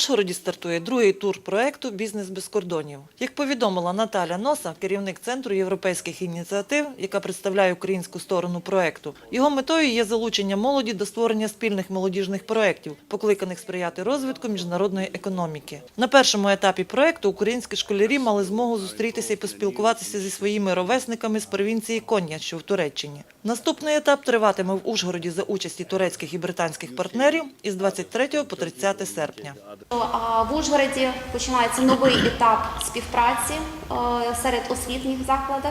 Ужгороді стартує другий тур проекту Бізнес без кордонів. Як повідомила Наталя Носа, керівник центру європейських ініціатив, яка представляє українську сторону проекту, його метою є залучення молоді до створення спільних молодіжних проєктів, покликаних сприяти розвитку міжнародної економіки. На першому етапі проекту українські школярі мали змогу зустрітися і поспілкуватися зі своїми ровесниками з провінції Коня, що в Туреччині. Наступний етап триватиме в Ужгороді за участі турецьких і британських партнерів із 23 по 30 серпня. А В Ужгороді починається новий етап співпраці е, серед освітніх закладів.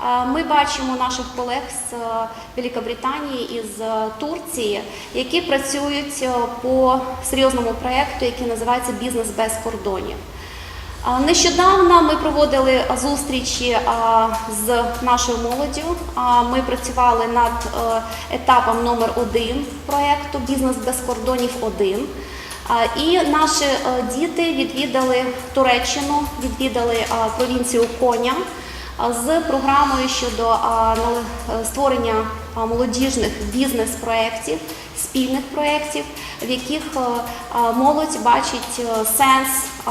Е, Ми бачимо наших колег з е, Великобританії і з е, Турції, які працюють е, по серйозному проєкту, який називається Бізнес без кордонів. Нещодавно ми проводили зустрічі з нашою молоддю. Ми працювали над е, етапом номер один проєкту Бізнес без кордонів 1 А, І наші е, діти відвідали Туреччину, відвідали провінцію Коня з програмою щодо е, створення молодіжних бізнес-проєктів, спільних проєктів, в яких е, молодь бачить е, сенс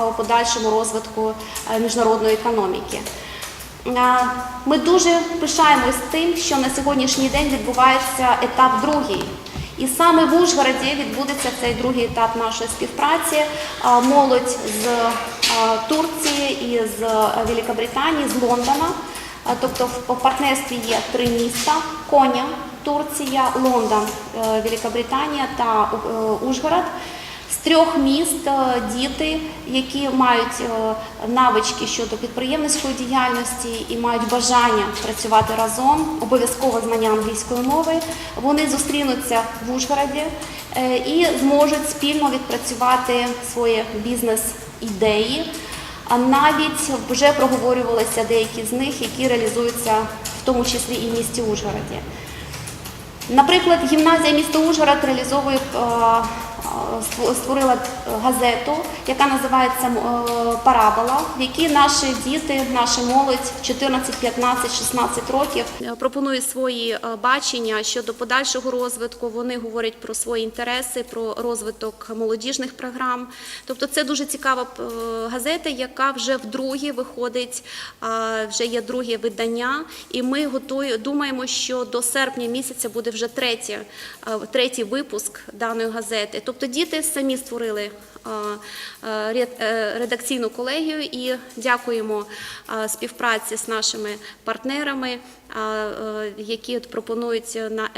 у подальшому розвитку е, міжнародної економіки. Е, Ми дуже пишаємось тим, що на сьогоднішній день відбувається етап другий. І саме в Ужгороді відбудеться цей другий етап нашої співпраці. Молодь з Турції і з Великобританії, з Лондона. Тобто в в партнерстві є три міста: Коня, Турція, Лондон, е, Великобританія та е, Ужгород. З трьох міст е, діти, які мають е, навички щодо підприємницької діяльності і мають бажання працювати разом, обов'язково знання англійської мови, вони зустрінуться в Ужгороді е, і зможуть спільно відпрацювати свої бізнес-ідеї. А навіть вже проговорювалися деякі з них, які реалізуються в тому числі і в місті Ужгороді. Наприклад, гімназія міста Ужгород реалізовує створила е, газету, яка називається е, Парабола, в якій наші діти, наша молодь 14, 15, 16 років е, пропонують свої бачення щодо подальшого розвитку. Вони говорять про свої інтереси, про розвиток молодіжних програм. Тобто, це дуже цікава газета, яка вже вдруге виходить, вже є друге видання, і ми готуємо, думаємо, що до серпня місяця буде вже третє, третій випуск даної газети. Тобто діти самі створили е, е, е, редакційну колегію і дякуємо співпраці з нашими партнерами, які пропонують на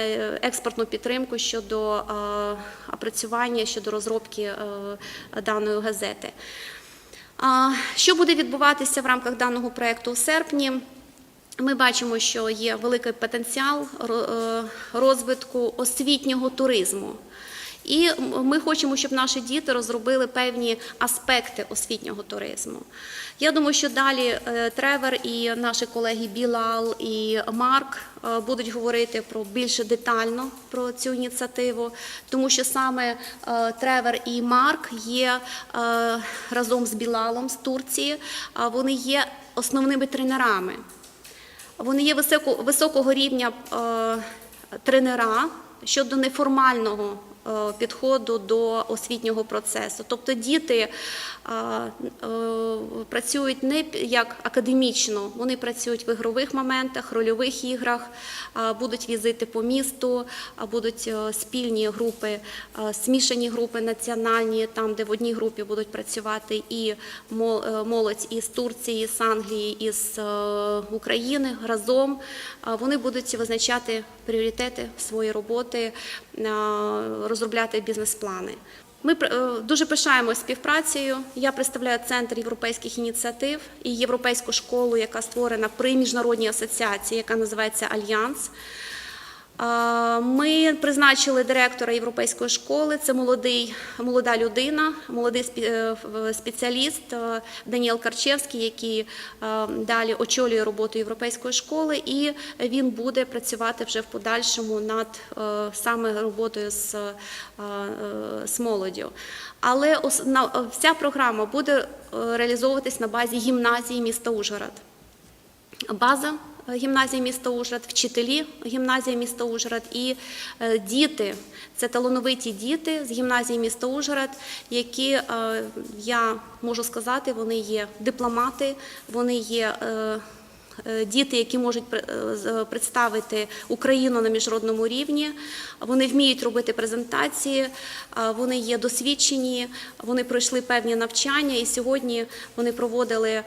експортну підтримку щодо опрацювання, щодо розробки даної газети. Що буде відбуватися в рамках даного проєкту у серпні? Ми бачимо, що є великий потенціал розвитку освітнього туризму. І ми хочемо, щоб наші діти розробили певні аспекти освітнього туризму. Я думаю, що далі е, Тревер і наші колеги Білал і Марк е, будуть говорити про більше детально про цю ініціативу, тому що саме е, Тревер і Марк є разом з Білалом з Турції, вони є основними тренерами. Вони є високо, високого рівня тренера щодо неформального підходу до освітнього процесу. Тобто діти е, е, працюють не як академічно, вони працюють в ігрових моментах, рольових іграх, е, будуть візити по місту, е, будуть е, спільні групи, е, смішані групи національні, там, де в одній групі будуть працювати і е, молодь із Турції, з Англії, із е, України разом. Е, Вони будуть визначати пріоритети своєї роботи, е, розробляти бізнес-плани. Ми е, дуже пишаємося співпрацею. Я представляю центр європейських ініціатив і європейську школу, яка створена при міжнародній асоціації, яка називається Альянс. Ми призначили директора європейської школи. Це молодий, молода людина, молодий е, спеціаліст е, Даніел Карчевський, який е, далі очолює роботу європейської школи, і він буде працювати вже в подальшому над саме роботою з, з молоддю. Але вся програма буде реалізовуватись на базі гімназії міста Ужгород. База гімназії міста Ужгород, вчителі гімназії міста Ужгород і е, діти. Це талановиті діти з гімназії міста Ужгород, які е, я можу сказати, вони є дипломати, вони є. е, Діти, які можуть представити Україну на міжнародному рівні, вони вміють робити презентації, вони є досвідчені, вони пройшли певні навчання, і сьогодні вони проводили.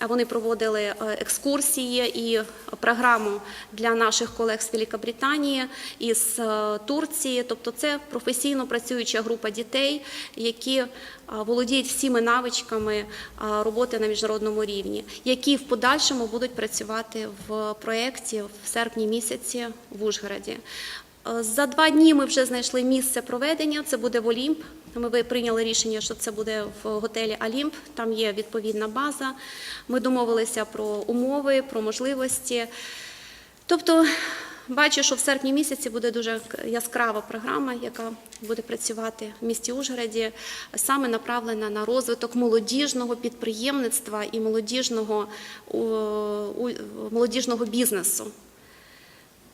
Вони проводили е, екскурсії і програму для наших колег з Великобританії і з е, Турції. Тобто, це професійно працююча група дітей, які е, володіють всіми навичками роботи на міжнародному рівні, які в подальшому будуть працювати в проєкті в серпні місяці в Ужгороді. Е, За два дні ми вже знайшли місце проведення. Це буде в Олімп. Ми прийняли рішення, що це буде в готелі Олімп. Там є відповідна база. Ми домовилися про умови, про можливості. Тобто, бачу, що в серпні місяці буде дуже яскрава програма, яка буде працювати в місті Ужгороді, саме направлена на розвиток молодіжного підприємництва і молодіжного, молодіжного бізнесу.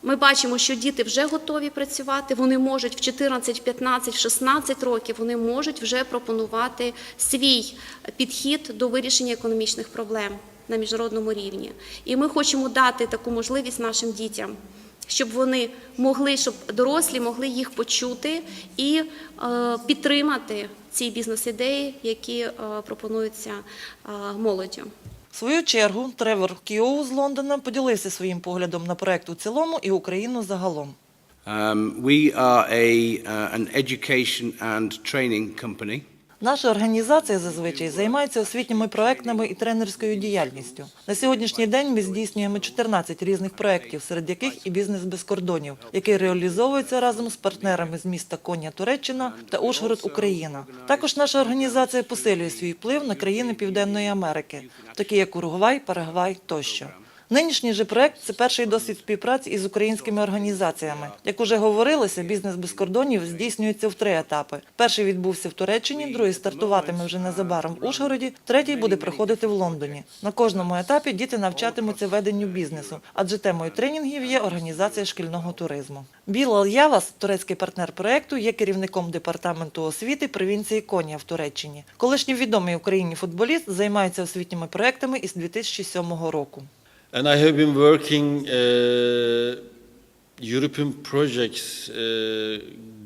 Ми бачимо, що діти вже готові працювати, вони можуть в 14, 15, 16 років вони можуть вже пропонувати свій підхід до вирішення економічних проблем на міжнародному рівні. І ми хочемо дати таку можливість нашим дітям, щоб вони могли, щоб дорослі могли їх почути і е, підтримати ці бізнес-ідеї, які е, пропонуються е, молоддю. Свою чергу Тревор Кіоу з Лондона поділився своїм поглядом на проект у цілому і Україну загалом. Um, we are a, uh, an education and training company. Наша організація зазвичай займається освітніми проектами і тренерською діяльністю. На сьогоднішній день ми здійснюємо 14 різних проєктів, серед яких і бізнес без кордонів, який реалізовується разом з партнерами з міста Коня Туреччина та Ужгород Україна. Також наша організація посилює свій вплив на країни Південної Америки, такі як Уругвай, Парагвай тощо. Нинішній же проект це перший досвід співпраці із українськими організаціями. Як уже говорилося, бізнес без кордонів здійснюється в три етапи. Перший відбувся в Туреччині, другий стартуватиме вже незабаром в Ужгороді, третій буде проходити в Лондоні. На кожному етапі діти навчатимуться веденню бізнесу, адже темою тренінгів є організація шкільного туризму. Білал Явас, турецький партнер проекту, є керівником департаменту освіти провінції Конія в Туреччині. Колишній відомий Україні футболіст займається освітніми проектами із 2007 року. And I have been working uh, European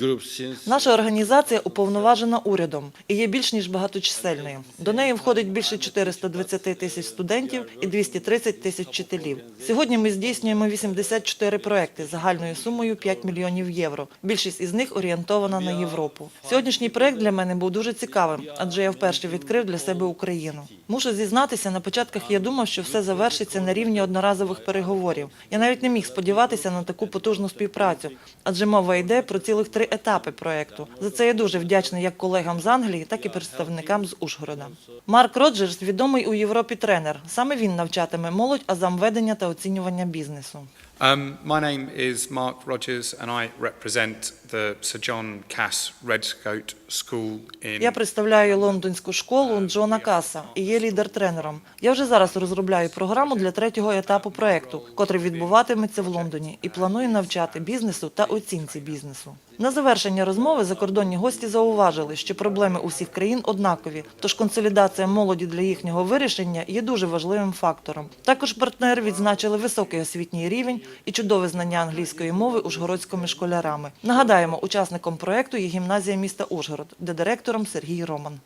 since. Наша організація уповноважена урядом і є більш ніж багаточисельною. До неї входить більше 420 тисяч студентів і 230 тисяч вчителів. Сьогодні ми здійснюємо 84 проекти загальною сумою 5 мільйонів євро. Більшість із них орієнтована на Європу. Сьогоднішній проект для мене був дуже цікавим, адже я вперше відкрив для себе Україну. Мушу зізнатися, на початках я думав, що все завершиться на рівні одноразових переговорів. Я навіть не міг сподіватися на таку потужну співпрацю, адже мова йде про цілих три етапи проекту. За це я дуже вдячний як колегам з Англії, так і представникам з Ужгорода. Марк Роджерс відомий у Європі тренер. Саме він навчатиме молодь азам ведення та оцінювання бізнесу. Um, my name is Mark Rogers, and I represent the Sir John Cass Redcoat School in. Я представляю лондонську школу Джона Каса і є лідер-тренером. Я вже зараз розробляю програму для третього етапу проекту, котрий відбуватиметься в Лондоні, і планую навчати бізнесу та оцінці бізнесу. На завершення розмови закордонні гості зауважили, що проблеми усіх країн однакові, тож консолідація молоді для їхнього вирішення є дуже важливим фактором. Також партнери відзначили високий освітній рівень і чудове знання англійської мови ужгородськими школярами. Нагадаємо, учасником проекту є гімназія міста Ужгород, де директором Сергій Роман.